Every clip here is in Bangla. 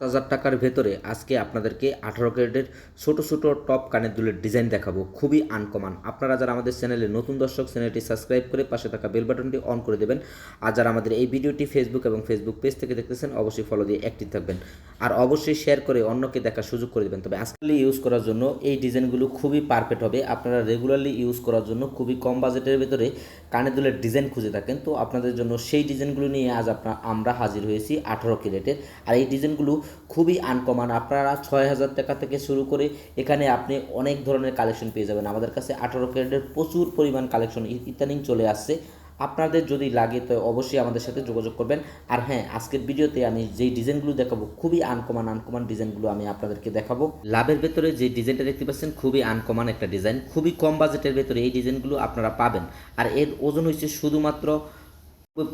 হাজার টাকার ভেতরে আজকে আপনাদেরকে আঠারো ক্যারেটের ছোট ছোট টপ কানের দুলের ডিজাইন দেখাবো। খুবই আনকমান। আপনারা যারা আমাদের চ্যানেলে নতুন দর্শক, চ্যানেলটি সাবস্ক্রাইব করে পাশে থাকা বেল বাটনটি অন করে দেবেন। আর যারা আমাদের এই ভিডিওটি ফেসবুক এবং ফেসবুক পেজ থেকে দেখতেছেন, অবশ্যই ফলো দিয়ে অ্যাক্টিভ থাকবেন। আর অবশ্যই শেয়ার করে অন্যকে দেখার সুযোগ করে দেবেন। তবে আজকালি ইউজ করার জন্য এই ডিজাইনগুলো খুবই পারফেক্ট হবে। আপনারা রেগুলারলি ইউজ করার জন্য খুবই কম বাজেটের ভেতরে কানের দুলের ডিজাইন খুঁজে থাকেন। তো আপনাদের জন্য সেই ডিজাইনগুলো নিয়ে আজ আপনার আমরা হাজির হয়েছি আঠারো ক্যারেটের। আর এই ডিজাইনগুলো খুবই আনকমন আপনারা ছয় হাজার টাকা থেকে শুরু করে এখানে আপনি অনেক ধরনের কালেকশন পেয়ে যাবেন। আমাদের কাছে আঠারো ক্যারেটের প্রচুর পরিমাণ কালেকশন ইদানিং চলে আসছে। আপনাদের যদি লাগে তো অবশ্যই আমাদের সাথে যোগাযোগ করবেন। আর হ্যাঁ আজকের ভিডিওতে আমি যেই ডিজাইনগুলো দেখাবো, খুবই আনকমন আনকমন ডিজাইনগুলো আমি আপনাদেরকে দেখাবো। লাভের ভেতরে যে ডিজাইনটা দেখতে পাচ্ছেন, খুবই আনকমন একটা ডিজাইন। খুবই কম বাজেটের ভেতরে এই ডিজাইনগুলো আপনারা পাবেন। আর এর ওজন হচ্ছে শুধুমাত্র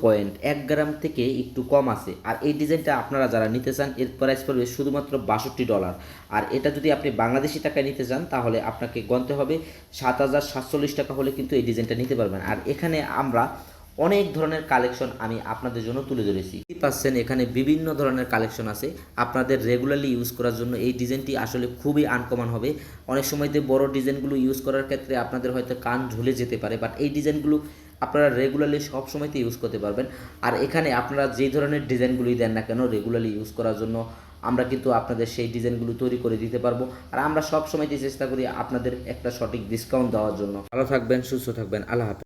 পয়েন্ট এক গ্রাম থেকে একটু কম আছে। আর এই ডিজাইনটা আপনারা যারা নিতে চান, এর প্রাইস পড়বে শুধুমাত্র বাষট্টি ডলার। আর এটা যদি আপনি বাংলাদেশি টাকায় নিতে চান, তাহলে আপনাকে গণতে হবে সাত হাজার সাতচল্লিশ টাকা হলে কিন্তু এই ডিজাইনটা নিতে পারবেন। আর এখানে আমরা অনেক ধরনের কালেকশন আমি আপনাদের জন্য তুলে ধরেছি। পাচ্ছেন, এখানে বিভিন্ন ধরনের কালেকশন আছে। আপনাদের রেগুলারলি ইউজ করার জন্য এই ডিজাইনটি আসলে খুবই আনকমন হবে। অনেক সময়তে বড় ডিজাইনগুলো ইউজ করার ক্ষেত্রে আপনাদের হয়তো কান ঝুলে যেতে পারে বাট এই ডিজাইনগুলো আপনারা রেগুলারলি সব সময়তে ইউজ করতে পারবেন। আর এখানে আপনারা যে ধরনের ডিজাইনগুলি দেন না কেন রেগুলারলি ইউজ করার জন্য আমরা কিন্তু আপনাদের সেই ডিজাইনগুলো তৈরি করে দিতে পারব। আর আমরা সব সময়তে চেষ্টা করি আপনাদের একটা সঠিক ডিসকাউন্ট দেওয়ার জন্য। ভালো থাকবেন, সুস্থ থাকবেন, আল্লাহ